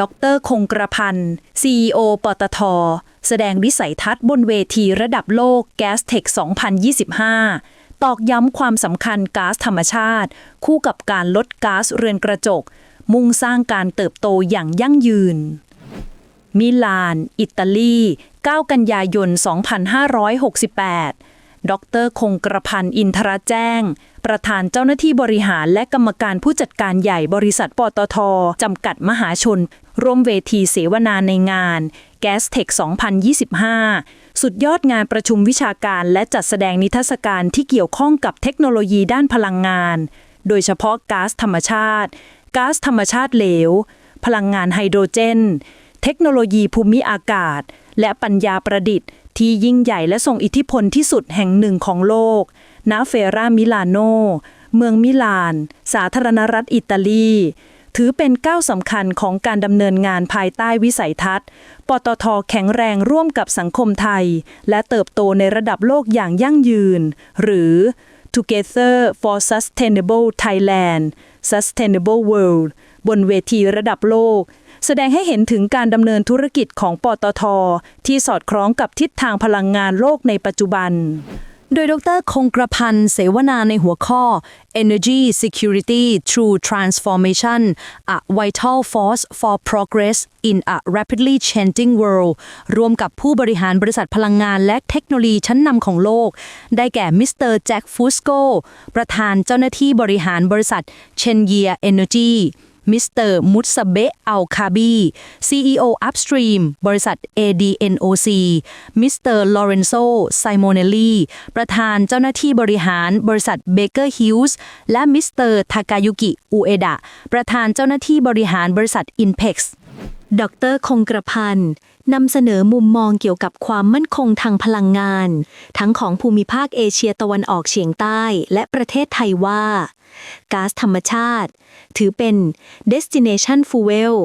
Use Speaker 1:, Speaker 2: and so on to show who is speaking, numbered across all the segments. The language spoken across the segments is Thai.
Speaker 1: ดรคงกระพันธ์ CEO ปตท แสดงวิสัยทัศน์บนเวทีระดับโลก g a s t e c h 2025 ตอกย้ำความสำคัญก๊าซธรรมชาติ คู่กับการลดก๊าซเรือนกระจก มุ่งสร้างการเติบโตอย่างยั่งยืน มิลาน อิตาลี 9 กันยายน 2568 ดรคงกระพันธ์อินทรแจ้ง ประธานเจ้าหน้าที่บริหารและกรรมการผู้จัดการใหญ่บริษัทปตทจำกัดมหาชน ร่วมเวทีเสวนาในงาน g a s t e c h 2025 สุดยอดงานประชุมวิชาการและจัดแสดงนิทรรศการที่เกี่ยวข้องกับเทคโนโลยีด้านพลังงาน โดยเฉพาะก๊าซธรรมชาติก๊าซธรรมชาติเหลว พลังงานไฮโดรเจน เทคโนโลยีภูมิอากาศ และปัญญาประดิษฐ์ ที่ยิ่งใหญ่และทรงอิทธิพลที่สุดแห่งหนึ่งของโลก ณ เฟรามิลานโน เมืองมิลาน สาธารณรัฐอิตาลี ถือเป็นก้าวสำคัญของการดำเนินงานภายใต้วิสัยทัศน์ ปตทแข็งแรงร่วมกับสังคมไทย และเติบโตในระดับโลกอย่างยั่งยืน หรือ Together for Sustainable Thailand Sustainable World บนเวทีระดับโลก แสดงให้เห็นถึงการดำเนินธุรกิจของปตท ที่สอดคล้องกับทิศทางพลังงานโลกในปัจจุบัน โดยดรคงกระพันธ์เสวนาในหัวข้อ Energy Security Through Transformation a Vital Force for Progress in a Rapidly Changing World รวมกับผู้บริหารบริษัทพลังงานและเทคโนโลยีชั้นนำของโลก ได้แก่มิสเตอร์แจ็คฟูสโกประธานเจ้าหน้าที่บริหารบริษัทเชนเยียเอเนอร์จี มิสเตอร์มุสเบะอัลคาบี CEO Upstream บริษัท ADNOC มิสเตอร์ลอเรนโซไซโมเนลลีประธานเจ้าหน้าที่บริหารบริษัทเบเกอร์ฮิลส์และมิสเตอร์ทากายุกิอุเอดะประธานเจ้าหน้าที่บริหารบริษัท Inpex ดรคงกระพันธ์นำเสนอมุมมองเกี่ยวกับความมั่นคงทางพลังงาน ทั้งของภูมิภาคเอเชียตะวันออกเฉียงใต้ และประเทศไทยว่า ก๊าซธรรมชาติ ถือเป็น destination fuel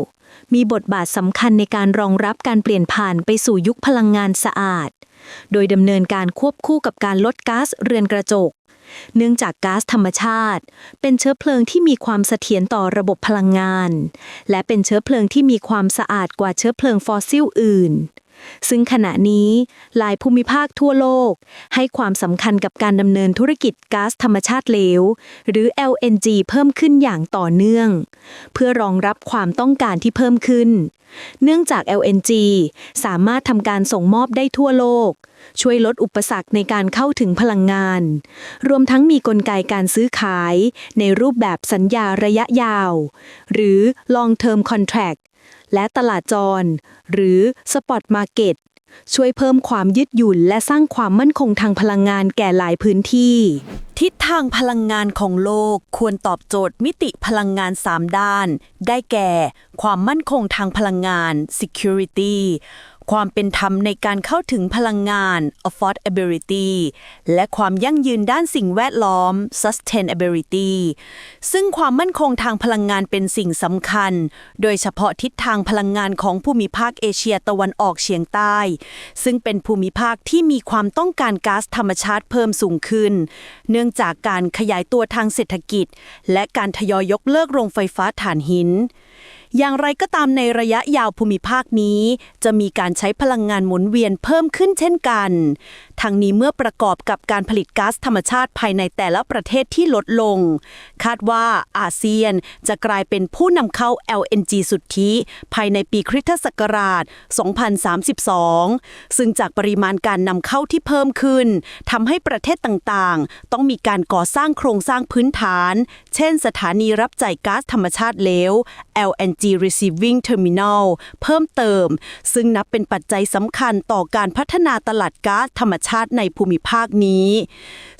Speaker 1: มีบทบาทสำคัญในการรองรับการเปลี่ยนผ่านไปสู่ยุคพลังงานสะอาด โดยดำเนินการควบคู่กับการลดก๊าซเรือนกระจก เนื่องจากก๊าซธรรมชาติ เป็นเชื้อเพลิงที่มีความเสถียรต่อระบบพลังงาน และเป็นเชื้อเพลิงที่มีความสะอาดกว่าเชื้อเพลิงฟอสซิลอื่น ซึ่งขณะนี้หลายภูมิภาคทั่วโลก ให้ความสำคัญกับการดำเนินธุรกิจก๊าซธรรมชาติเหลว หรือ LNG เพิ่มขึ้นอย่างต่อเนื่อง เพื่อรองรับความต้องการที่เพิ่มขึ้น เนื่องจาก LNG สามารถทำการส่งมอบได้ทั่วโลก ช่วยลดอุปสรรคในการเข้าถึงพลังงาน รวมทั้งมีกลไกการซื้อขาย ในรูปแบบสัญญาระยะยาว หรือ long term contract และตลาดจร หรือสปอตมาเก็ตช่วยเพิ่มความยืดหยุ่น และสร้างความมั่นคงทางพลังงานแก่หลายพื้นที่ ทิศทางพลังงานของโลกควรตอบโจทย์มิติพลังงาน 3 ด้าน ได้แก่ ความมั่นคงทางพลังงาน security ความเป็นธรรมในการเข้าถึงพลังงาน affordability และความยั่งยืนด้านสิ่งแวดล้อม sustainability ซึ่งความมั่นคงทางพลังงานเป็นสิ่งสำคัญ โดยเฉพาะทิศทางพลังงานของภูมิภาคเอเชียตะวันออกเฉียงใต้ ซึ่งเป็นภูมิภาคที่มีความต้องการก๊าซธรรมชาติเพิ่มสูงขึ้น เนื่องจากการขยายตัวทางเศรษฐกิจ และการทยอยยกเลิกโรงไฟฟ้าถ่านหิน อย่างไรก็ตามในระยะยาวภูมิภาคนี้ จะมีการใช้พลังงานหมุนเวียนเพิ่มขึ้นเช่นกันทั้งนี้เมื่อประกอบกับการผลิตก๊าซธรรมชาติภายในแต่ละประเทศที่ลดลง คาดว่าอาเซียนจะกลายเป็นผู้นำเข้า LNG สุทธิภายในปีคริสตศักราช 2032 ซึ่งจากปริมาณการนำเข้าที่เพิ่มขึ้นทำให้ประเทศต่างๆ ต้องมีการก่อสร้างโครงสร้างพื้นฐาน เช่นสถานีรับจ่ายก๊าซธรรมชาติเหลว LNG Receiving Terminal เพิ่มเติม ซึ่งนับเป็นปัจจัยสำคัญต่อการพัฒนาตลาดก๊าซธรรมชาติในภูมิภาคนี้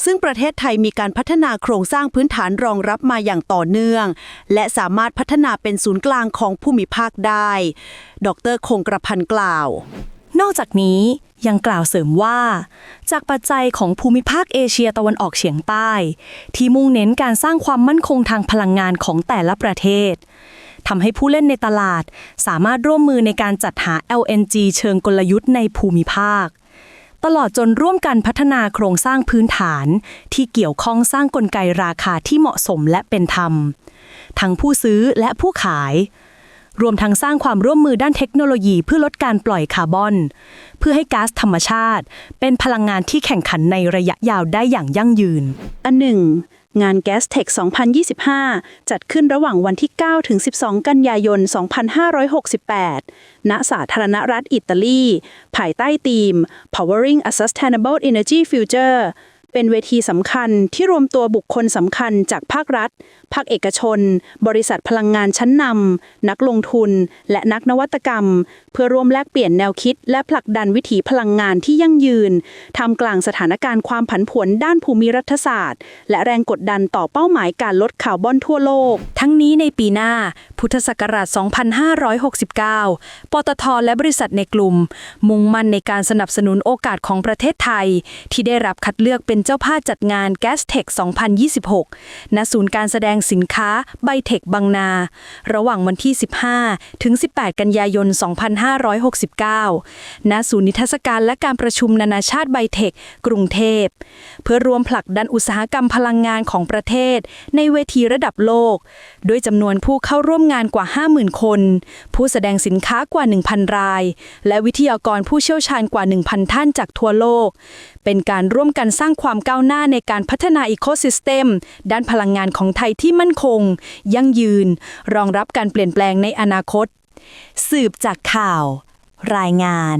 Speaker 1: ซึ่งประเทศไทยมีการพัฒนาโครงสร้างพื้นฐานรองรับมาอย่างต่อเนื่อง และสามารถพัฒนาเป็นศูนย์กลางของภูมิภาคได้ ดรคงกระพันกล่าว
Speaker 2: นอกจากนี้ยังกล่าวเสริมว่า จากปัจจัยของภูมิภาคเอเชียตะวันออกเฉียงใต้ ที่มุ่งเน้นการสร้างความมั่นคงทางพลังงานของแต่ละประเทศทำให้ผู้เล่นในตลาด สามารถร่วมมือในการจัดหา LNG เชิงกลยุทธ์ในภูมิภาค ตลอดจนร่วมกันพัฒนาโครงสร้างพื้นฐาน ที่เกี่ยวข้องสร้างกลไกราคาที่เหมาะสมและเป็นธรรม ทั้งผู้ซื้อและผู้ขาย รวมทั้งสร้างความร่วมมือด้านเทคโนโลยีเพื่อลดการปล่อยคาร์บอน เพื่อให้ก๊าซธรรมชาติ เป็นพลังงานที่แข่งขันในระยะยาวได้อย่างยั่งยืน
Speaker 1: อันหนึ่ง งาน Gas Tech 2025 จัดขึ้นระหว่างวันที่ 9 ถึง 12 กันยายน 2568 ณ สาธารณรัฐอิตาลี ภายใต้ธีม Powering a Sustainable Energy Future เป็นเวทีสำคัญที่รวมตัวบุคคลสำคัญจากภาครัฐ ภาคเอกชน บริษัทพลังงานชั้นนำนักลงทุน และนักนวัตกรรม เพื่อร่วมแลกเปลี่ยนแนวคิด และผลักดันวิถีพลังงานที่ยั่งยืนท่ามกลางสถานการณ์ความผันผวนด้านภูมิรัฐศาสตร์ และแรงกดดันต่อเป้าหมายการลดคาร์บอนทั่วโลก
Speaker 2: ทั้งนี้ในปีหน้า พุทธศักราช 2569 ปตท และบริษัทในกลุ่ม มุ่งมั่นในการสนับสนุนโอกาสของประเทศไทย ที่ได้รับคัดเลือกเป็นเจ้าภาพจัดงาน Gas Tech 2026 ณ ศูนย์การแสดงสินค้าไบเทคบางนา ระหว่างวันที่ 15 ถึง 18 กันยายน 2569 ณ ศูนย์นิทรรศการและการประชุมนานาชาติไบเทคกรุงเทพ เพื่อรวมผลักดันอุตสาหกรรมพลังงานของประเทศ ในเวทีระดับโลก ด้วยจำนวนผู้เข้าร่วมงานกว่า 50,000 คน ผู้แสดงสินค้ากว่า 1,000 ราย และวิทยากรผู้เชี่ยวชาญกว่า 1,000 ท่านจากทั่วโลก เป็นการร่วมกันสร้างความความก้าวหน้าในการพัฒนาอีโคซิสเต็มด้านพลังงานของไทยที่มั่นคง ยั่งยืน รองรับการเปลี่ยนแปลงในอนาคต สืบจากข่าว รายงาน